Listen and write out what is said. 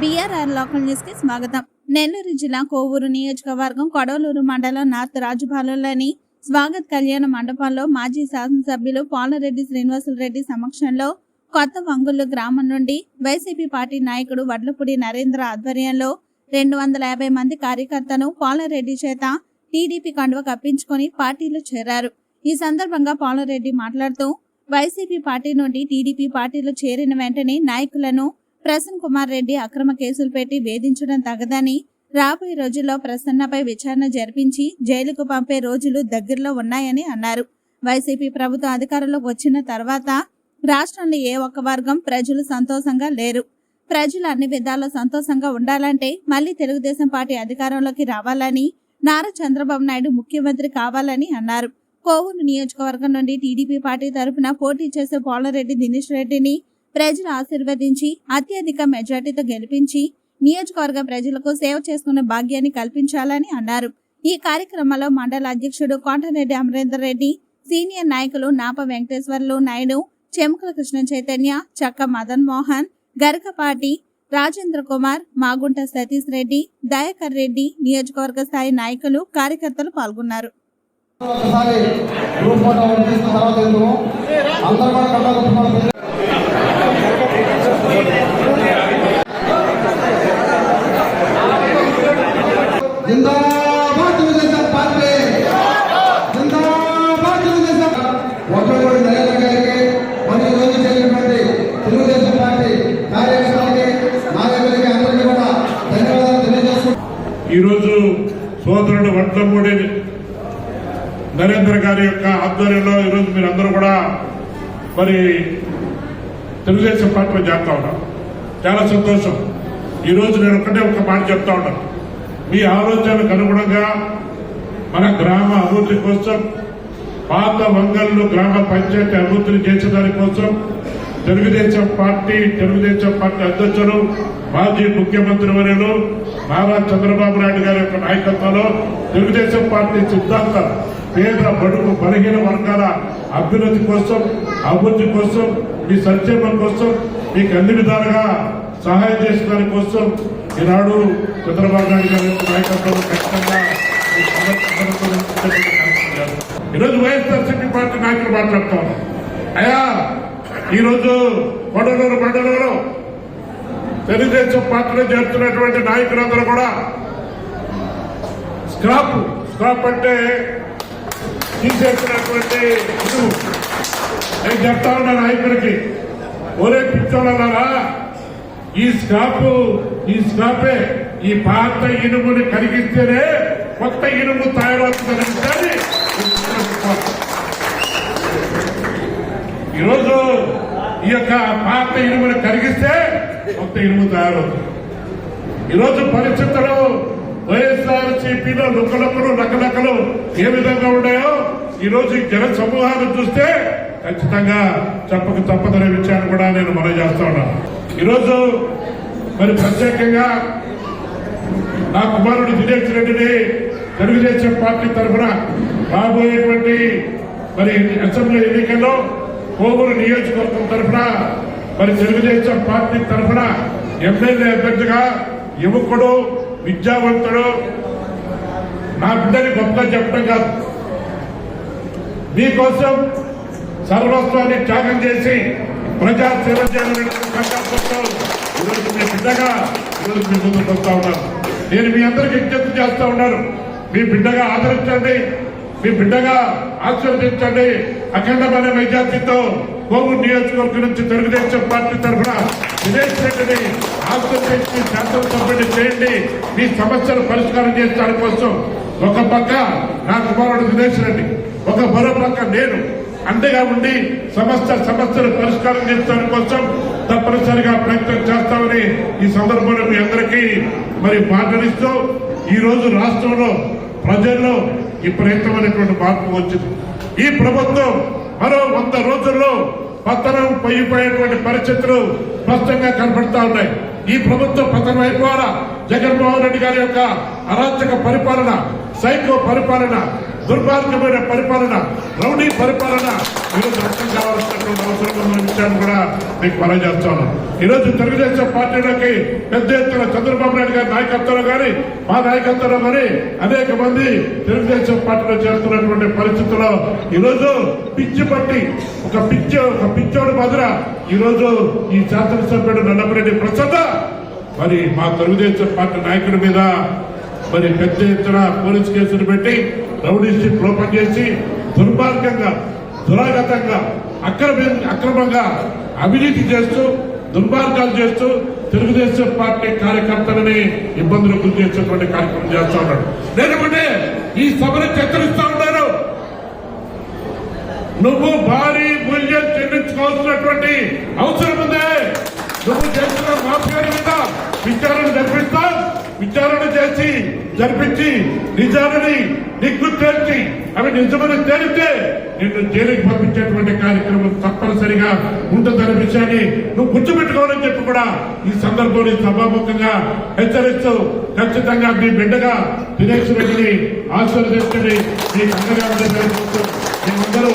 BRR local న్యూస్కి స్వాగతం. నెల్లూరు జిల్లా కోవూరు నియోజకవర్గం కొడవలూరు మండలం నార్త్ రాజుపాలెంలోని స్వాగత్ కళ్యాణ మండపంలో మాజీ శాసనసభ్యులు పాలరెడ్డి శ్రీనివాసులరెడ్డి సమక్షంలో కొత్త వంగుళ్ళు గ్రామం నుండి వైసీపీ పార్టీ నాయకుడు వడ్లపూడి నరేంద్ర ఆధ్వర్యంలో రెండు వందల యాభై మంది కార్యకర్తను పాలరెడ్డి చేత టీడీపీ కండువ కప్పించుకొని పార్టీలో చేరారు. ఈ సందర్భంగా పాలరెడ్డి మాట్లాడుతూ వైసీపీ పార్టీ నుండి టీడీపీ పార్టీలో చేరిన వెంటనే నాయకులను ప్రసన్న కుమార్ రెడ్డి అక్రమ కేసులు పెట్టి వేధించడం తగదని రాబోయే రోజుల్లో ప్రసన్నపై విచారణ జరిపించి జైలుకు పంపే రోజులు దగ్గరలో ఉన్నాయని అన్నారు. వైసీపీ ప్రభుత్వం అధికారంలోకి వచ్చిన తర్వాత రాష్ట్రంలో ఏ ఒక్క వర్గం ప్రజలు సంతోషంగా లేరు. ప్రజలు అన్ని విధాల్లో సంతోషంగా ఉండాలంటే మళ్ళీ తెలుగుదేశం పార్టీ అధికారంలోకి రావాలని నారా చంద్రబాబు నాయుడు ముఖ్యమంత్రి కావాలని అన్నారు. కోవూరు నియోజకవర్గం నుండి టీడీపీ పార్టీ తరఫున పోటీ చేసే పోలరెడ్డి దినేష్ రెడ్డిని ప్రజలు ఆశీర్వదించి అత్యధిక మెజార్టీతో గెలిపించి నియోజకవర్గ ప్రజలకు సేవ చేసుకునే భాగ్యాన్ని కల్పించాలని అన్నారు. ఈ కార్యక్రమంలో మండల అధ్యక్షుడు కోంటరెడ్డి అమరేందర్ రెడ్డి సీనియర్ నాయకులు నాప వెంకటేశ్వర్లు నాయుడు చెమకల కృష్ణ చైతన్య చక్క మదన్ మోహన్ గరకపాటి రాజేంద్ర కుమార్ మాగుంట సతీష్ రెడ్డి దయాకర్ రెడ్డి నియోజకవర్గ స్థాయి నాయకులు కార్యకర్తలు పాల్గొన్నారు. ఒకసారి గ్రూప్ ఫోటో తీసుకున్న తర్వాత అందరూ కూడా కళ్ళ కొట్టుకోవాలి జిందాబాద్ తెలుగుదేశం పార్టీ జిందాబాద్ తెలుగుదేశం ఒక్కటి నరేంద్ర గారికి మరియు రోజు చేసినటువంటి తెలుగుదేశం పార్టీ కార్యకర్తలకి నాయకులకి అందరికీ కూడా ధన్యవాదాలు తెలియజేసుకుంటున్నాను ఈరోజు సోదరుడు నరేంద్ర గారి యొక్క ఆధ్వర్యంలో ఈరోజు మీరందరూ కూడా మరి తెలుగుదేశం పార్టీలో చేస్తా ఉన్నారు. చాలా సంతోషం. ఈరోజు నేను ఒకటే ఒక మాట చెప్తా ఉన్నాను మీ ఆలోచనకు అనుగుణంగా మన గ్రామ అభివృద్ధి కోసం పాత వంగళ్ళు గ్రామ పంచాయతీ అభివృద్ధిని చేసేదాని కోసం తెలుగుదేశం పార్టీ తెలుగుదేశం పార్టీ అధ్యక్షులు మాజీ ముఖ్యమంత్రి వర్యులు నారా చంద్రబాబు నాయుడు గారి యొక్క నాయకత్వంలో తెలుగుదేశం పార్టీ సిద్ధాంతం పేద బడుగు బలహీన వర్గాల అభ్యున్నతి కోసం అభివృద్ధి కోసం మీ సంక్షేమం కోసం మీకు అన్ని విధాలుగా సహాయం చేసిన దాని కోసం ఈనాడు చంద్రబాబు నాయుడు గారి యొక్క నాయకత్వంలో ఖచ్చితంగా ఈ సందర్భంలో కార్యక్రమం ఈరోజు వైఎస్ఆర్సీపీ పార్టీ నాయకులు మాట్లాడుతా అయ్యా ఈరోజు కొడలూరు మండలంలో తెలుగుదేశం పార్టీలో చేరుతున్నటువంటి నాయకులందరూ కూడా స్క్రాప్ స్క్రాప్ అంటే తీసేసినటువంటి ఇనుము. నేను చెప్తా ఉన్నా నాయకుడికి ఒరే పిచ్చోళ్ళన్నారా ఈ స్క్రాప్ ఈ స్క్రాపే ఈ పాత ఇనుముని కరిగిస్తేనే కొత్త ఇనుము తయారవుతుందని విషయాన్ని మీకు చెప్పాలి. ఈరోజు ఈ యొక్క పాత ఇనుముని కరిగిస్తే కొత్త ఇనుము తయారవుతుంది. ఈరోజు పరిస్థితులు వైఎస్ఆర్ సిపిలో లుక్కలక్కలు నకలక్కలు ఏ విధంగా ఉన్నాయో ఈరోజు ఈ జన సమూహాన్ని చూస్తే ఖచ్చితంగా చెప్పక తప్పదనే విషయాన్ని కూడా నేను మనం చేస్తా ఉన్నాను ఈరోజు మరి ప్రత్యేకంగా నా కుమారుడు దినేష్ రెడ్డిని తెలుగుదేశం పార్టీ తరఫున రాబోయేటువంటి మరి అసెంబ్లీ ఎన్నికల్లో కోవూరు నియోజకవర్గం తరఫున మరి తెలుగుదేశం పార్టీ తరఫున ఎమ్మెల్యే అభ్యర్థిగా యువకుడు విద్యావంతుడు నా బిడ్డని గొప్పగా చెప్పడం కాదు. మీకోసం సర్వస్వాన్ని త్యాగం చేసి ప్రజా సేవ చేయాలని ఈరోజు మీ బిడ్డగా ఈరోజు మీ ముందుకు వస్తా నేను మీ అందరికి విజ్ఞప్తి చేస్తా ఉన్నాను మీ బిడ్డగా ఆదరించండి. మీ బిడ్డగా ఆశీర్వదించండి. అఖండమైన మెజార్టీతో కోవూరు నియోజకవర్గం నుంచి తెలుగుదేశం పార్టీ తరఫున దినేష్ రెడ్డిని ఆశీర్వదించి శాసనసభ్యుడిని చేయండి. మీ సమస్యలు పరిష్కారం చేసడానికి కోసం ఒక పక్క నా కుమారుడు దినేష్ రెడ్డి ఒక మరో పక్క నేను అంతేగా ఉండి సమస్య సమస్యలు పరిష్కారం చేసడానికి కోసం తప్పనిసరిగా ప్రయత్నం చేస్తామని ఈ సందర్భంలో మీ అందరికీ మరి మాట్లాడిస్తూ ఈ రోజు రాష్ట్రంలో ప్రజల్లో విపరీతమైనటువంటి మార్పు వచ్చింది. ఈ ప్రభుత్వం మరో వంద రోజుల్లో పతనం పోయిపోయేటువంటి పరిస్థితులు స్పష్టంగా కనబడతా ఉన్నాయి. ఈ ప్రభుత్వం పతనం అయిపోవాలా జగన్మోహన్ రెడ్డి గారి యొక్క అరాచక పరిపాలన సైకో పరిపాలన దుర్మార్గమైన పరిపాలన రౌడీ పరిపాలన ఈరోజు అర్థం కావాల్సినటువంటి అవసరం కూడా మీకు మనం చేస్తాను. ఈరోజు తెలుగుదేశం పార్టీలోకి పెద్ద ఎత్తున చంద్రబాబు నాయుడు గారి నాయకత్వంలో కానీ మా నాయకత్వంలో కానీ అనేక మంది తెలుగుదేశం పార్టీలో చేస్తున్నటువంటి పరిస్థితుల్లో ఈరోజు పిచ్చి పట్టి ఒక పిచ్చి ఒక పిచ్చోడు మధుర ఈరోజు ఈ శాసనసభ్యుడు నల్లపరెడ్డి ప్రసన్న మరి మా తెలుగుదేశం పార్టీ నాయకుడి మీద మరి పెద్ద ఎత్తున పోలీస్ కేసులు పెట్టి రౌడీషిప్ లోపం చేసి దుర్మార్గంగా దురాగతంగా అక్రమ అక్రమంగా అవినీతి చేస్తూ దుర్మార్గాలు చేస్తూ తెలుగుదేశం పార్టీ కార్యకర్తలని ఇబ్బందులకు గురి చేసేటువంటి కార్యక్రమం చేస్తూ ఉన్నాడు. లేకపోతే ఈ సభను హెచ్చరిస్తా ఉన్నారు. నువ్వు భారీ మూల్యం చెల్లించుకోవాల్సినటువంటి అవసరం ఉంది. నువ్వు చేస్తున్న మాఫియా మీద విచారణ జరిపిస్తా. విచారణ చేసి జరిపించి నిజాలని నిగ్గు తేల్చి అవి నిజమని తేలితే నిన్ను జైలుకి పంపించేటువంటి కార్యక్రమం తప్పనిసరిగా ఉంటుందనే విషయాన్ని నువ్వు గుర్తుపెట్టుకోవాలని చెప్పి కూడా ఈ సందర్భంలో సభాముఖంగా హెచ్చరిస్తూ ఖచ్చితంగా మీ బిడ్డగా దినేష్ రెడ్డిని ఆశీర్వదించండి. మీ అండగా ఉండే మేమందరూ